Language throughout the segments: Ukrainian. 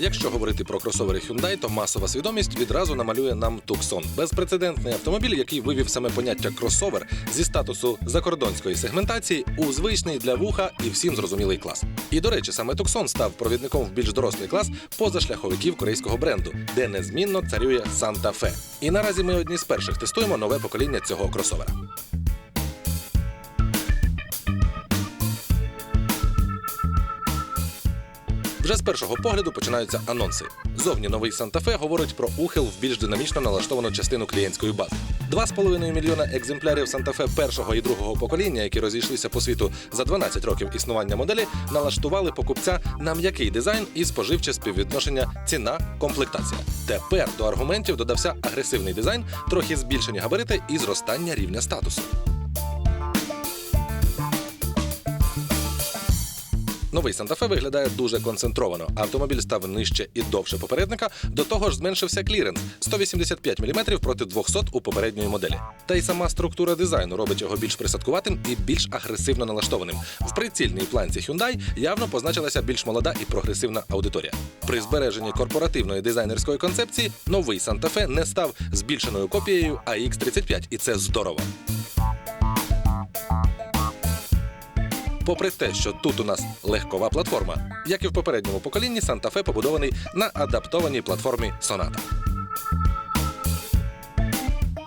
Якщо говорити про кросовери Hyundai, то масова свідомість відразу намалює нам Tucson. безпрецедентний автомобіль, який вивів саме поняття кросовер зі статусу закордонської сегментації у звичний для вуха і всім зрозумілий клас. І до речі, саме Tucson став провідником в більш дорослий клас позашляховиків корейського бренду, де незмінно царює Santa Fe. І наразі ми одні з перших тестуємо нове покоління цього кросовера. Вже з першого погляду починаються анонси. Зовні новий Санта-Фе говорить про ухил в більш динамічно налаштовану частину клієнтської бази. 2,5 мільйона екземплярів Санта-Фе першого і другого покоління, які розійшлися по світу за 12 років існування моделі, налаштували покупця на м'який дизайн і споживче співвідношення ціна комплектація. Тепер до аргументів додався агресивний дизайн, трохи збільшені габарити і зростання рівня статусу. Новий Санта-Фе виглядає дуже концентровано. Автомобіль став нижче і довше попередника. До того ж, зменшився кліренс 185 мм проти 200 у попередньої моделі. Та й сама структура дизайну робить його більш присадкуватим і більш агресивно налаштованим. В прицільній планці Hyundai явно позначилася більш молода і прогресивна аудиторія. При збереженні корпоративної дизайнерської концепції новий Санта-Фе не став збільшеною копією AX35, і це здорово. Попри те, що тут у нас легкова платформа, як і в попередньому поколінні, Санта-Фе побудований на адаптованій платформі Sonata.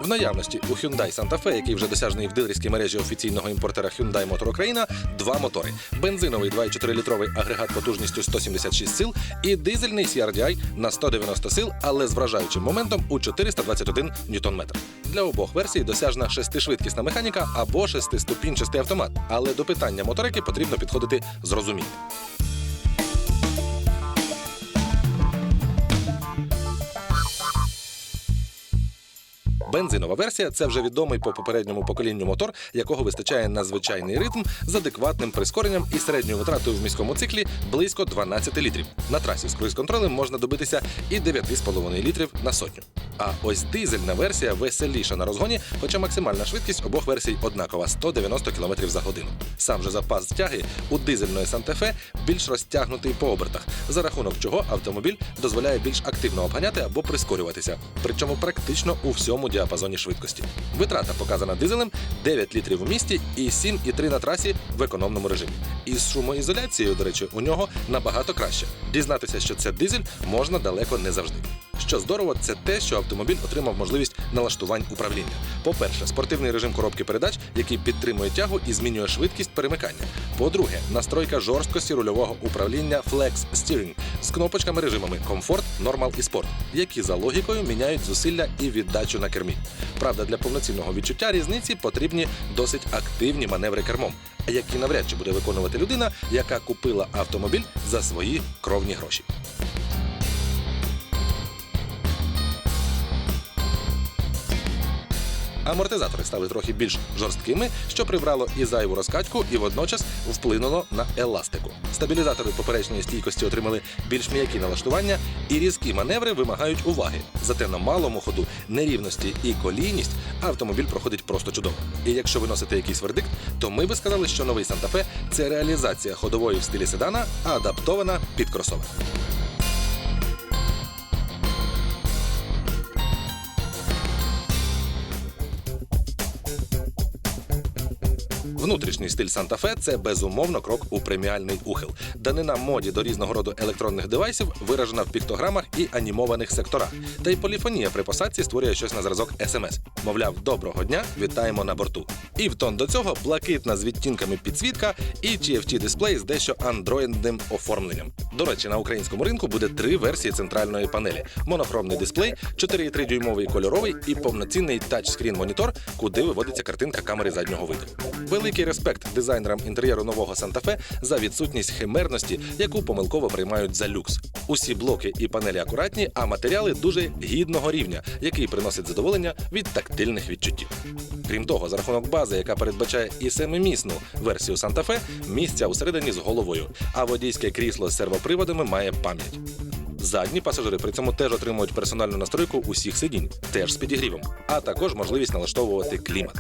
В наявності у Hyundai Santa Fe, який вже досяжний в дилерській мережі офіційного імпортера Hyundai Motor Україна, два мотори: бензиновий 2,4-літровий агрегат потужністю 176 сил і дизельний CRDI на 190 сил, але з вражаючим моментом у 421 ньютон-метр. Для обох версій досяжна шестишвидкісна механіка або шестиступінчастий автомат. Але до питання моторики потрібно підходити з. Бензинова версія це вже відомий по попередньому поколінню мотор, якого вистачає на звичайний ритм з адекватним прискоренням і середньою витратою в міському циклі близько 12 літрів. На трасі з круїз-контролем можна добитися і 9,5 літрів на сотню. А ось дизельна версія веселіша на розгоні, хоча максимальна швидкість обох версій однакова 190 км за годину. Сам же запас тяги у дизельної Санта-Фе більш розтягнутий по обертах, за рахунок чого автомобіль дозволяє більш активно обганяти або прискорюватися, причому практично у всьому діапазоні швидкості. Витрата показана дизелем 9 літрів у місті і 7,3 на трасі в економному режимі. Із шумоізоляцією, до речі, у нього набагато краще. Дізнатися, що це дизель, можна далеко не завжди. Що здорово, це те, що автомобіль отримав можливість налаштувань управління. По-перше, спортивний режим коробки передач, який підтримує тягу і змінює швидкість перемикання. По-друге, настройка жорсткості рульового управління Flex Steering з кнопочками режимами комфорт, нормал і спорт, які за логікою міняють зусилля і віддачу на кермі. Правда, для повноцінного відчуття різниці потрібні досить активні маневри кермом, які навряд чи буде виконувати людина, яка купила автомобіль за свої кровні гроші. Амортизатори стали трохи більш жорсткими, що прибрало і зайву розкачку, і водночас вплинуло на еластику. Стабілізатори поперечної стійкості отримали більш м'які налаштування, і різкі маневри вимагають уваги. Зате на малому ходу нерівності і колійність автомобіль проходить просто чудово. І якщо виносити якийсь вердикт, то ми би сказали, що новий Санта-Фе – це реалізація ходової в стилі седана, адаптована під кросовер. Внутрішній стиль Санта-Фе – це безумовно крок у преміальний ухил. Данина моді до різного роду електронних девайсів виражена в піктограмах і анімованих секторах. Та й поліфонія при посадці створює щось на зразок смс. Мовляв, доброго дня, вітаємо на борту. І в тон до цього блакитна з відтінками підсвітка і TFT дисплей з дещо андроїдним оформленням. До речі, на українському ринку буде три версії центральної панелі: монохромний дисплей, 4,3 дюймовий кольоровий і повноцінний тачскрін монітор, куди виводиться картинка камери заднього виду. Великий респект дизайнерам інтер'єру нового Санта-Фе за відсутність химерності, яку помилково приймають за люкс. Усі блоки і панелі акуратні, а матеріали дуже гідного рівня, який приносить задоволення від тактильних відчуттів. Крім того, за рахунок бази, яка передбачає і семимісну версію Санта-Фе, місця усередині з головою, а водійське крісло з сервоприводами має пам'ять. Задні пасажири при цьому теж отримують персональну настройку усіх сидінь, теж з підігрівом, а також можливість налаштовувати клімат.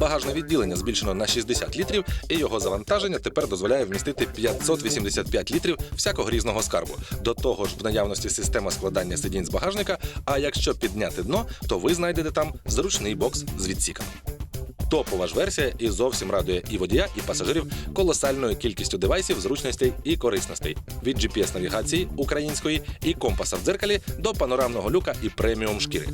Багажне відділення збільшено на 60 літрів, і його завантаження тепер дозволяє вмістити 585 літрів всякого різного скарбу. До того ж, в наявності система складання сидінь з багажника. А якщо підняти дно, то ви знайдете там зручний бокс з відсіками. Топова ж версія і зовсім радує і водія, і пасажирів колосальною кількістю девайсів, зручностей і корисностей від GPS-навігації української і компаса в дзеркалі до панорамного люка і преміум шкіри.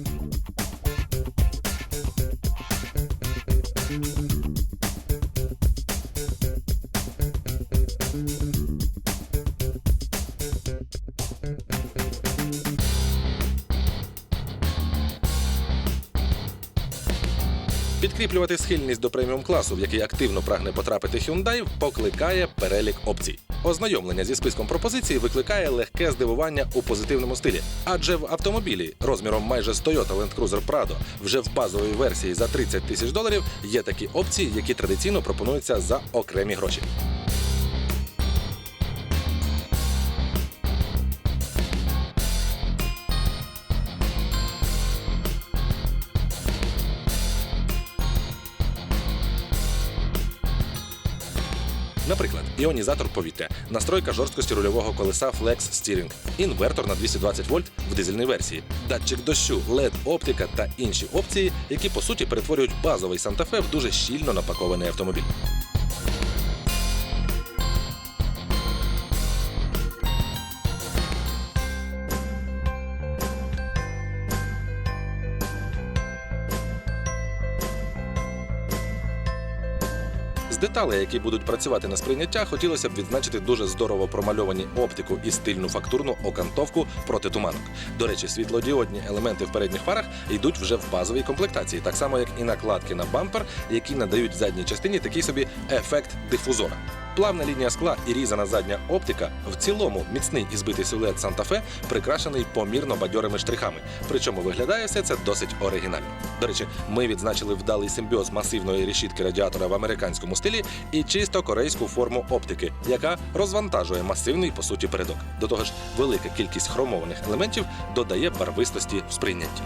Підкріплювати схильність до преміум класу, в який активно прагне потрапити Hyundai, покликає перелік опцій. Ознайомлення зі списком пропозицій викликає легке здивування у позитивному стилі. Адже в автомобілі розміром майже з Toyota Land Cruiser Prado вже в базовій версії за 30 тисяч доларів є такі опції, які традиційно пропонуються за окремі гроші. Наприклад, іонізатор повітря, настройка жорсткості рульового колеса Flex Steering, інвертор на 220 вольт в дизельній версії, датчик дощу, led оптика та інші опції, які по суті перетворюють базовий Санта-Фе в дуже щільно напакований автомобіль. Деталей, які будуть працювати на сприйняття, хотілося б відзначити дуже здорово промальовані оптику і стильну фактурну окантовку проти туманок. До речі, світлодіодні елементи в передніх фарах йдуть вже в базовій комплектації, так само як і накладки на бампер, які надають задній частині такий собі ефект дифузора. Плавна лінія скла і різана задня оптика в цілому міцний і збитий силует Санта-Фе прикрашений помірно бадьорими штрихами. Причому виглядає все це досить оригінально. До речі, ми відзначили вдалий симбіоз масивної решітки радіатора в американському стилі і чисто корейську форму оптики, яка розвантажує масивний по суті передок. До того ж, велика кількість хромованих елементів додає барвистості в сприйнятті.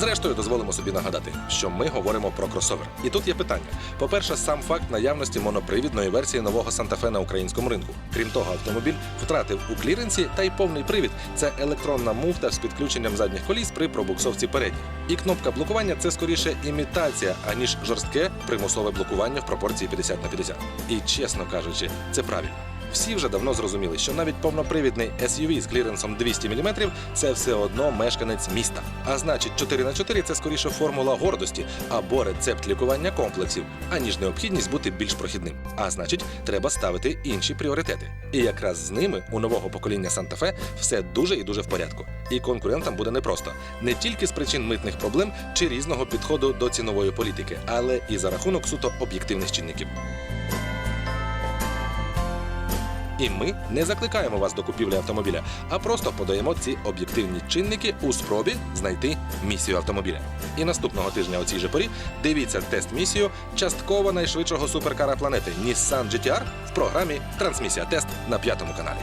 Зрештою, дозволимо собі нагадати, що ми говоримо про кросовер. І тут є питання: по-перше, сам факт наявності монопривідної версії нового Санта-Фе на українському ринку. Крім того, автомобіль втратив у кліренсі та й повний привід це електронна муфта з підключенням задніх коліс при пробуксовці передніх. І кнопка блокування це скоріше імітація, аніж жорстке примусове блокування в пропорції 50 на 50. І чесно кажучи, це правильно. Всі вже давно зрозуміли, що навіть повнопривідний SUV з кліренсом 200 мм – це все одно мешканець міста. А значить, 4 на 4 це скоріше формула гордості або рецепт лікування комплексів, аніж необхідність бути більш прохідним. А значить, треба ставити інші пріоритети. І якраз з ними у нового покоління Fe все дуже і дуже в порядку. І конкурентам буде непросто не тільки з причин митних проблем чи різного підходу до цінової політики, але і за рахунок суто об'єктивних чинників. І ми не закликаємо вас до купівлі автомобіля, а просто подаємо ці об'єктивні чинники у спробі знайти місію автомобіля. І наступного тижня у цій же порі дивіться тест-місію частково найшвидшого суперкара планети Nissan GT-R в програмі Трансмісія Тест на п'ятому каналі.